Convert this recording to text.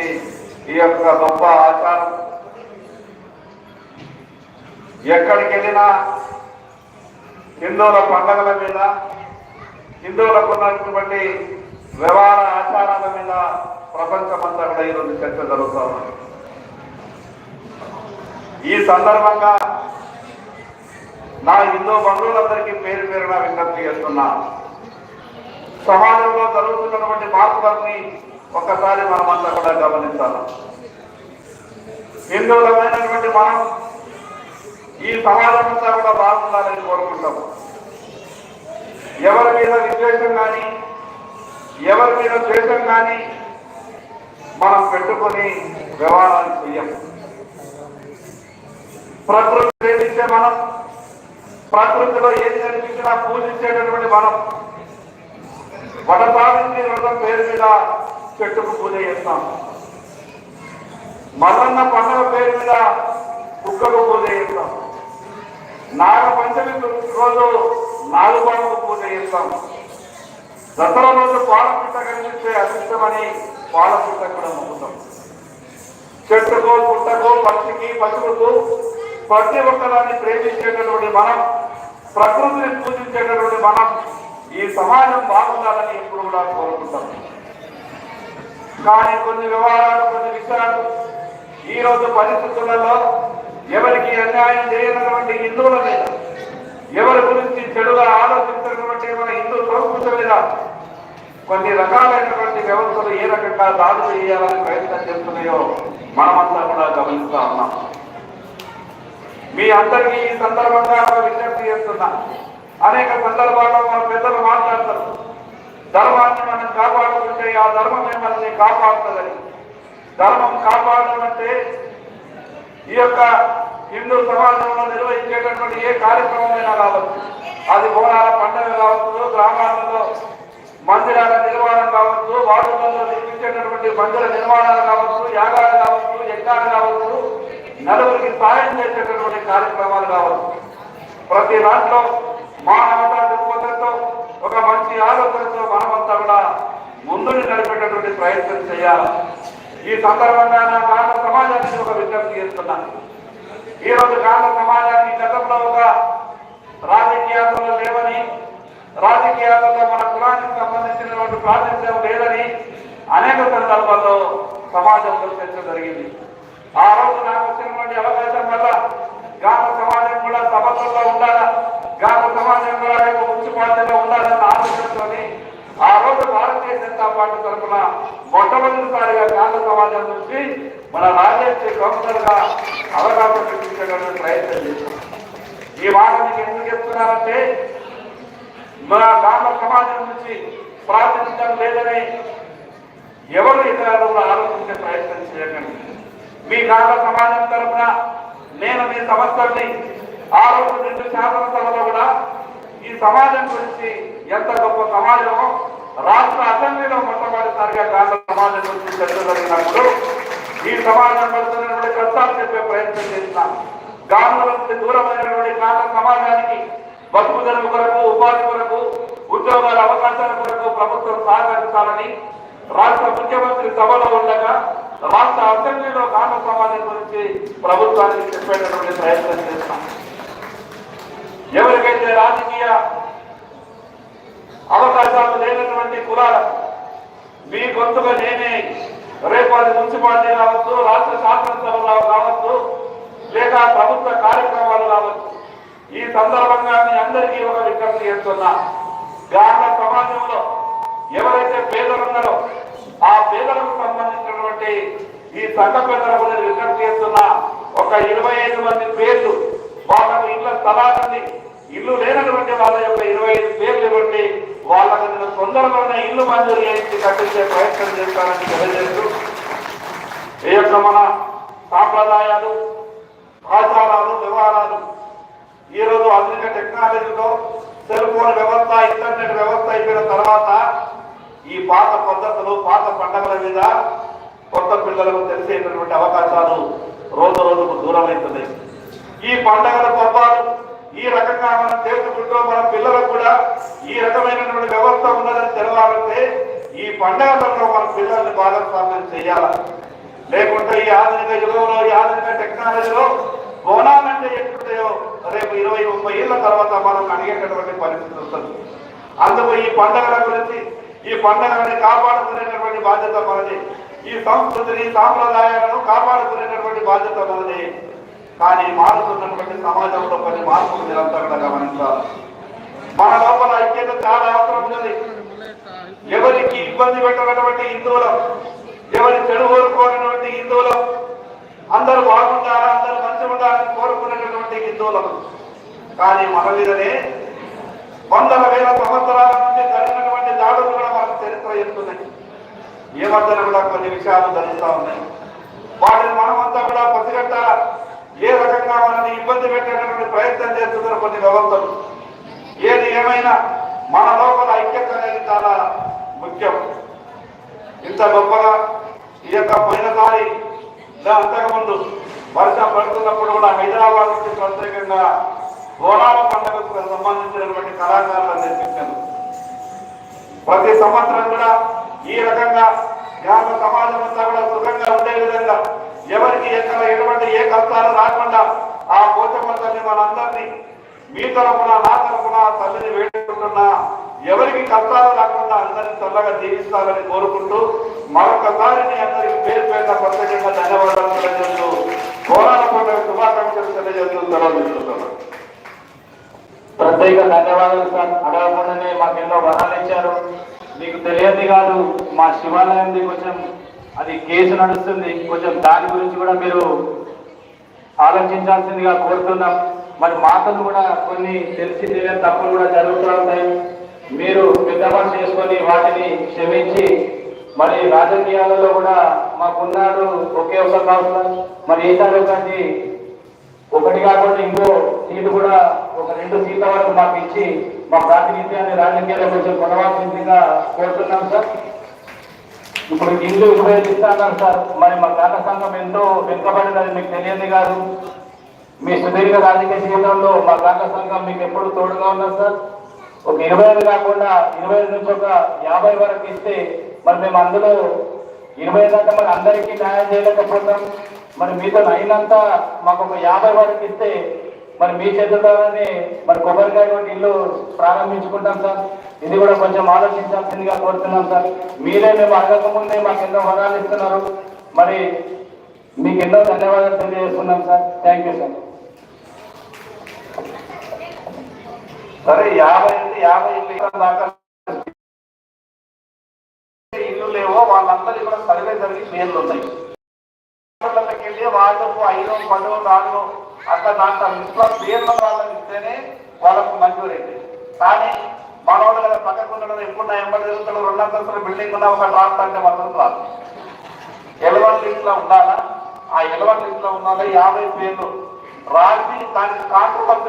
ఉన్నటువంటి ఈ యొక్క గొప్ప ఆచారం. ఎక్కడికి వెళ్ళినా హిందువుల పండగల మీద హిందువులకు ఉన్నటువంటి వ్యవహార ఆచారాల మీద ప్రపంచమంతా కూడా ఈరోజు చర్చ జరుగుతూ ఉంది. ఈ సందర్భంగా నా హిందూ బంధువులందరికీ పేరు పేరున విజ్ఞప్తి చేస్తున్నా. సమాజంలో జరుగుతున్నటువంటి మార్పులన్నీ ఒక్కసారి మనమంతా కూడా గమనించాలి హిందువులమైనటువంటి మనం ఈ సమాజం అంతా కూడా బాగుండాలని కోరుకుంటాం. ఎవరి మీద విద్వేషం కానీ ఎవరి మీద ద్వేషం కానీ మనం పెట్టుకొని వ్యవహారాలు చెయ్యం. ప్రకృతి ప్రేమించే మనం ప్రకృతిలో ఏది కనిపించినా పూజించేటటువంటి మనం. వడసావించి వ్రతం పేరు మీద చెట్టుకు పూజ చేస్తాం. మల్లన్న పండుగ పేరు మీద కుక్కకు పూజ చేస్తాం. నాగపంచమి రోజు నాలుగు పూజ చేస్తాం. దసరా రోజు పాలపిట్ట కనిపిస్తే అదృష్టమని పాలపిట్ట కూడా నమ్ముతాం. చెట్టుకో పుట్టకో పక్షికి పశువుకు ప్రతి ఒక్కదాన్ని ప్రేమించేటటువంటి మనం ప్రకృతిని పూజించేటటువంటి మనం ఈ సమాజం బాగుండాలని ఎప్పుడు కూడా కోరుకుంటాం. కానీ కొన్ని వ్యవహారాలు కొన్ని విషయాలు ఈ రోజు పరిస్థితులలో ఎవరికి అన్యాయం చేయనటువంటి హిందువుల మీద ఎవరి గురించి చెడుగా ఆలోచించినటువంటి మన హిందూ సంస్కృతి మీద కొన్ని రకాలైనటువంటి వ్యవస్థలు ఏ రకంగా దాడి చేయాలని ప్రయత్నం చేస్తున్నాయో మనమంతా కూడా గమనిస్తా ఉన్నాం. మీ అందరికీ ఈ సందర్భంగా విజ్ఞప్తి చేస్తున్నా. అనేక సందర్భాల్లో మన పెద్దలు మాట్లాడతారు. ధర్మాన్ని మనం కాపాడుకుంటే ఆ ధర్మమే మిమ్మల్ని కాపాడుతుందని. ధర్మం కాపాడాలంటే అంటే ఈ యొక్క హిందూ సమాజంలో నిర్వహించేటటువంటి ఏ కార్యక్రమమైనా కావచ్చు అది బోనాల పండుగ కావచ్చు గ్రామాలలో మందిరాల నిర్మాణం కావచ్చు వార్డులలో నిర్మించేటటువంటి మందిర నిర్మాణాలు కావచ్చు యాగాలు కావచ్చు యజ్ఞాలు కావచ్చు నలుగురికి సాయం చేసేటటువంటి కార్యక్రమాలు కావచ్చు. ప్రతి దాంట్లో మానవ ఒక మంచి ఆలోచనతో మనమంతా కూడా ముందుని నడిపేటటువంటి ప్రయత్నం చేయాలి. ఈ సందర్భంగా నా కాంగ్ర సమాజానికి ఒక విజ్ఞప్తి చేస్తున్నాను ఈ రోజు కాంగ్ర సమాజాన్ని గతంలో ఒక రాజకీయాలలో లేవని రాజకీయాలలో మన కులానికి సంబంధించినటువంటి ప్రాతినిధ్యం లేదని అనేక సందర్భాల్లో సమాజంలో చర్చ జరిగింది. ఆ రోజు నాకు వచ్చినటువంటి అవకాశం వల్ల గ్రామ సమాజం కూడా సమతుల్లో ఉండాలా గ్రామ సమాజం కూడా రేపు మున్సిపాలిటీలో ఉండాలన్న ఆలోచనతోని ఆ రోజు భారతీయ జనతా పార్టీ తరఫున మొట్టమొదటిసారిగా గ్రామ సమాజం నుంచి మన రాజకీయ కౌన్సిలర్గా అవకాశం కల్పించడానికి ప్రయత్నం చేశాం. ఈ మాట మీకు ఎందుకు చెప్తున్నారంటే మన గ్రామ సమాజం నుంచి ప్రాతినిధ్యం లేదని ఎవరు ఇతరులు ఆలోచించే ప్రయత్నం చేయకండి. మీ గ్రామ సమాజం తరఫున నేను మీ సమస్యల్ని ఆ రోజు రెండు శాసనసభలో కూడా ఈ సమాజం గురించి ఎంత గొప్ప సమాజమో రాష్ట్ర అసెంబ్లీలో మొట్టమొదటిసారిగా గ్రామ సమాజం గురించి చర్చ జరిగినప్పుడు ఈ సమాజం పడుతున్నటువంటి కష్టాలు చెప్పే ప్రయత్నం చేస్తున్నాం. గ్రామాల దూరమైనటువంటి గ్రామ సమాజానికి బతుకు తెరువు కొరకు ఉపాధి కొరకు ఉద్యోగాల అవకాశాల కొరకు ప్రభుత్వం సహకరించాలని రాష్ట్ర ముఖ్యమంత్రి సభలో ఉండగా రాష్ట్ర అసెంబ్లీలో గ్రామ సమాజం గురించి ప్రభుత్వానికి చెప్పేటటువంటి ప్రయత్నం చేస్తాం ఎవరికైతే రాజకీయ అవకాశాలు లేనటువంటి కులాల మీ గొంతుగా నేనే రేపు అది మున్సిపాలిటీ రావచ్చు రాష్ట్ర శాసనసభ రావచ్చు లేక ప్రభుత్వ కార్యక్రమాలు రావచ్చు ఈ సందర్భంగా మీ అందరికీ ఒక విజ్ఞప్తి చేస్తున్నా. గ్రామ సమాజంలో ఎవరైతే పేదలు ఉన్నారో ఆ పేదలకు సంబంధించినటువంటి ఈ సంఘ పెద్దలకు నేను విజ్ఞప్తి చేస్తున్నా. ఒక ఇరవై ఐదు మంది పేర్లు వాళ్ళకు ఇళ్ళ స్థలాన్ని ఇల్లు లేనటువంటి వాళ్ళ యొక్క ఇరవై ఐదు పేర్లు ఇవ్వండి ఇల్లు మంజూరు చేసి కట్టించే ప్రయత్నం చేస్తానని తెలియజేస్తూ ఈ యొక్క మన సాంప్రదాయాలు ఆచారాలు వ్యవహారాలు ఈరోజు రోజు ఆధునిక టెక్నాలజీతో సెల్ ఫోన్ వ్యవస్థ ఇంటర్నెట్ వ్యవస్థ అయిపోయిన తర్వాత ఈ పాత పద్ధతులు పాత పండుగల మీద కొత్త పిల్లలకు తెలిసేటటువంటి అవకాశాలు రోజు రోజుకు దూరమవుతున్నాయి. ఈ పండుగల పబ్బాలు ఈ రకంగా మనం చేసుకుంటూ మన పిల్లలకు కూడా ఈ రకమైనటువంటి వ్యవస్థ ఉన్నదని తెలవాలంటే ఈ పండుగలలో మన పిల్లల్ని భాగస్వామ్యం చేయాలి? లేకుంటే ఈ ఆధునిక యుగంలో ఈ ఆధునిక టెక్నాలజీలో బోనాలంటే ఎట్లుంటాయో రేపు ఇరవై ముప్పై ఏళ్ళ తర్వాత మనం అడిగేటటువంటి పరిస్థితి వస్తుంది. అందుకు ఈ పండుగల గురించి ఈ పండుగలని కాపాడుకునేటటువంటి బాధ్యత మనది. ఈ సంస్కృతిని సాంప్రదాయాలను కాపాడుకునేటటువంటి బాధ్యత మనది. కానీ మారుతున్నటువంటి సమాజంలో కొన్ని మార్పులు కూడా గమనించాలి. మన లోపల ఐక్యత చాలా అవసరం ఉన్నది. ఎవరికి ఇబ్బంది పెట్టినటువంటి హిందువులు ఎవరి చెడు కోరుకోనటువంటి హిందువులు అందరూ బాగుండాలా అందరూ మంచి ఉండాలని కోరుకునేటటువంటి హిందువులు. కానీ మన మీదనే వందల వేల సంవత్సరాల నుండి జరిగినటువంటి దాడులు కూడా మన చరిత్ర చెప్తున్నాయి. ఏ మధ్యన కూడా కొన్ని విషయాలు జరుగుతూ ఉన్నాయి. వాటిని మనమంతా కూడా పసిగట్ట ఏ రకంగా మనల్ని ఇబ్బంది పెట్టేటటువంటి ప్రయత్నం చేస్తున్నారు కొన్ని వ్యవస్థలు ఏది ఏమైనా మన లోపల ఐక్యత అనేది చాలా ముఖ్యం. ఇంత గొప్పగా ఈ యొక్క పోయినసారి లేదా అంతకుముందు వర్షం పడుతున్నప్పుడు కూడా హైదరాబాద్ నుంచి ప్రత్యేకంగా బోనాల పండుగకు సంబంధించినటువంటి కళాకారులను నేర్పించాను ప్రతి సంవత్సరం కూడా ఈ రకంగా గ్రామ సమాజం అంతా కూడా మీ తరపున నా తరపున తల్లిని వేడుకుంటున్నా ఎవరికి కష్టాలు రాకుండా అందరినీ చల్లగా జీవిస్తారని కోరుకుంటూ మరొకసారి మీ అందరికి పేరు పేరున ప్రత్యేకంగా ధన్యవాదాలు తెలియజేస్తూ కోరాల పండుగ శుభాకాంక్షలు తెలియజేస్తూ సెలవు ప్రత్యేక ధన్యవాదాలు సార్. అడగకుండానే మాకు ఎన్నో వరాలు ఇచ్చారు. మీకు తెలియదు కాదు మా శివాలయంది కొంచెం అది కేసు నడుస్తుంది. కొంచెం దాని గురించి కూడా మీరు ఆలోచించాల్సిందిగా కోరుతున్నాం. మరి మాటలు కూడా కొన్ని తెలిసి తెలియని తప్పులు కూడా జరుగుతూ ఉంటాయి. మీరు పెద్దవాళ్ళు చేసుకొని వాటిని క్షమించి మరి రాజకీయాలలో కూడా మాకున్నాడు ఒకే ఒక కాకుండా మరి ఏ ఒకటి ఒకటి కాకుండా ఇంకో సీటు కూడా ఒక రెండు సీట్ల వరకు మాకు ఇచ్చి మా ప్రాతినిధ్యాన్ని రాజకీయాల్లో కొంచెం కొనవాల్సిందిగా కోరుతున్నాం సార్. ఇప్పుడు ఇల్లు ఉపయోగిస్తాన్నారు సార్. మరి మా కాట సంఘం ఎంతో వెనుకబడినది మీకు తెలియదు కాదు. మీ సుదీర్ఘ రాజకీయ జీవితంలో మా కాక సంఘం మీకు ఎప్పుడు తోడుగా ఉన్నారు సార్? ఒక ఇరవై ఐదు కాకుండా ఇరవై ఐదు నుంచి ఒక యాభై వరకు ఇస్తే మరి మేము అందులో ఇరవై దాకా మరి అందరికీ న్యాయం చేయలేకపోతాం. మరి మీతో అయినంత మాకు ఒక యాభై వరకు ఇస్తే మరి మీ చేతుల్లోనే మరి కొబ్బరికాయ వంటి ఇల్లు ప్రారంభించుకుంటాం సార్. ఇది కూడా కొంచెం ఆలోచించాల్సిందిగా కోరుతున్నాం సార్. మీరే మేము అడగకముందే మాకు ఎన్నో వరాలు ఇస్తున్నారు. మరి మీకు ఎన్నో ధన్యవాదాలు తెలియజేస్తున్నాం సార్. థ్యాంక్ యూ సార్ సరే యాభై యాభై దాకా ఇల్లు లేవో వాళ్ళందరూ కూడా సర్వే జరిగి పేర్లు ఉన్నాయి. వెళ్ళి వాళ్ళకు ఐదో పదో నాలుగో అట్లా దాంట్లో ఇంట్లో పేర్ల వాళ్ళకి ఇస్తేనే వాళ్ళకు మంజూరైంది కానీ మనవాళ్ళు కదా పక్కకు ఉండడం ఎప్పుడు ఎంబడి తిరుగుతాడు రెండు అంతస్తుల బిల్డింగ్ ఉన్న ఒక డ్రాఫ్ట్ అంటే మాత్రం రాదు ఎలవన్ లిస్ట్లో ఉండాలా? ఆ ఎలవన్ లిస్ట్లో ఉండాలి యాభై పేర్లు. రాజీ దానికి కాంట్రవర్సీ